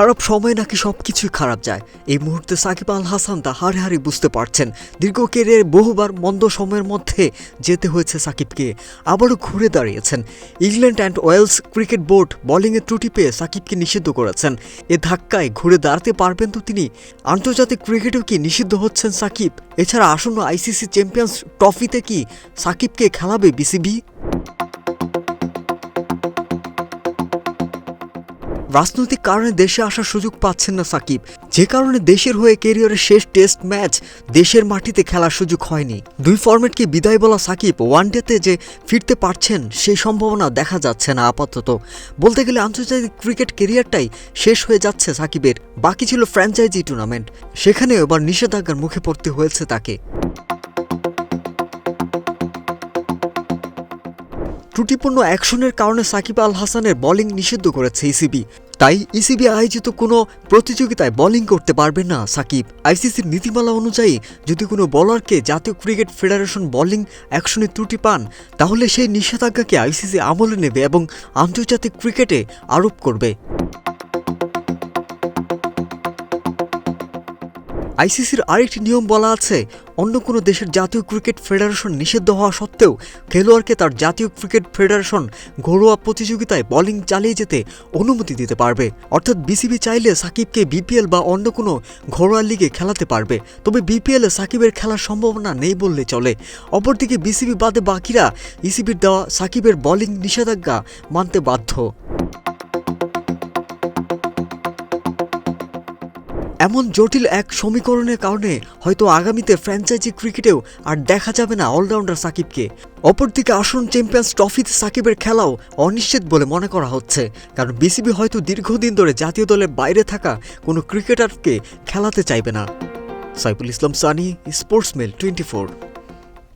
খারাপ সময় নাকি সব কিছুই খারাপ যায়? এই মুহূর্তে সাকিব আল হাসান তা হারে হারে বুঝতে পারছেন। দীর্ঘ কেরিয়ারে বহুবার মন্দ সময়ের মধ্যে যেতে হয়েছে সাকিবকে। আবারও ঘুরে দাঁড়িয়েছেন। England and Wales cricket board বোলিংয়ের ত্রুটি পেয়ে সাকিবকে নিষিদ্ধ করেছেন। এ ধাক্কায় ঘুরে দাঁড়াতে পারবেন তো তিনি? আন্তর্জাতিক ক্রিকেটেও কি নিষিদ্ধ হচ্ছেন সাকিব? এছাড়া আসন্ন আইসিসি চ্যাম্পিয়ন্স ট্রফিতে কি সাকিবকে খেলাবে বিসিবি? রাজনৈতিক কারণে দেশে আসার সুযোগ পাচ্ছেন না সাকিব। যে কারণে দেশের হয়ে কেরিয়ারের শেষ টেস্ট ম্যাচ দেশের মাটিতে খেলার সুযোগ হয়নি। দুই ফরম্যাটকে বিদায় বলা সাকিব ওয়ানডেতে যে ফিরতে পারছেন সেই সম্ভাবনা দেখা যাচ্ছে না আপাতত। বলতে গেলে আন্তর্জাতিক ক্রিকেট কেরিয়ারটাই শেষ হয়ে যাচ্ছে সাকিবের। বাকি ছিল ফ্র্যাঞ্চাইজি টুর্নামেন্ট। সেখানেও এবার নিষেধাজ্ঞার মুখে পড়তে হয়েছে তাকে। ত্রুটিপূর্ণ অ্যাকশনের কারণে সাকিব আল হাসানের বলিং নিষিদ্ধ করেছে ইসিবি তাই ইসিবি আয়োজিত কোনো প্রতিযোগিতায় বোলিং করতে পারবে না সাকিব। আইসিসির নীতিমালা অনুযায়ী, যদি কোনো বলারকে জাতীয় ক্রিকেট ফেডারেশন বোলিং অ্যাকশনে ত্রুটি পান, তাহলে সেই নিষেধাজ্ঞাকে আইসিসি আমলে নেবে এবং আন্তর্জাতিক ক্রিকেটে আরোপ করবে। আইসিসির আরেকটি নিয়ম বলা আছে, অন্য কোনো দেশের জাতীয় ক্রিকেট ফেডারেশন নিষিদ্ধ হওয়া সত্ত্বেও খেলোয়াড়কে তার জাতীয় ক্রিকেট ফেডারেশন ঘরোয়া প্রতিযোগিতায় বোলিং চালিয়ে যেতে অনুমতি দিতে পারবে। অর্থাৎ বিসিবি চাইলে সাকিবকে বিপিএল বা অন্য কোনো ঘরোয়া লিগে খেলাতে পারবে। তবে বিপিএলে সাকিবের খেলার সম্ভাবনা নেই বললে চলে। অপরদিকে বিসিবি বাদে বাকিরা ইসিবির দেওয়া সাকিবের বোলিং নিষেধাজ্ঞা মানতে বাধ্য। এমন জটিল এক সমীকরণের কারণে হয়তো আগামীতে ফ্র্যাঞ্চাইজি ক্রিকেটেও আর দেখা যাবে না অলরাউন্ডার সাকিবকে। অপরদিকে আসন চ্যাম্পিয়ন্স ট্রফিতে সাকিবের খেলাও অনিশ্চিত বলে মনে করা হচ্ছে। কারণ বিসিবি হয়তো দীর্ঘদিন ধরে জাতীয় দলের বাইরে থাকা কোনো ক্রিকেটারকে খেলাতে চাইবে না। Saiful Islam Sunny Sportsmail twenty four.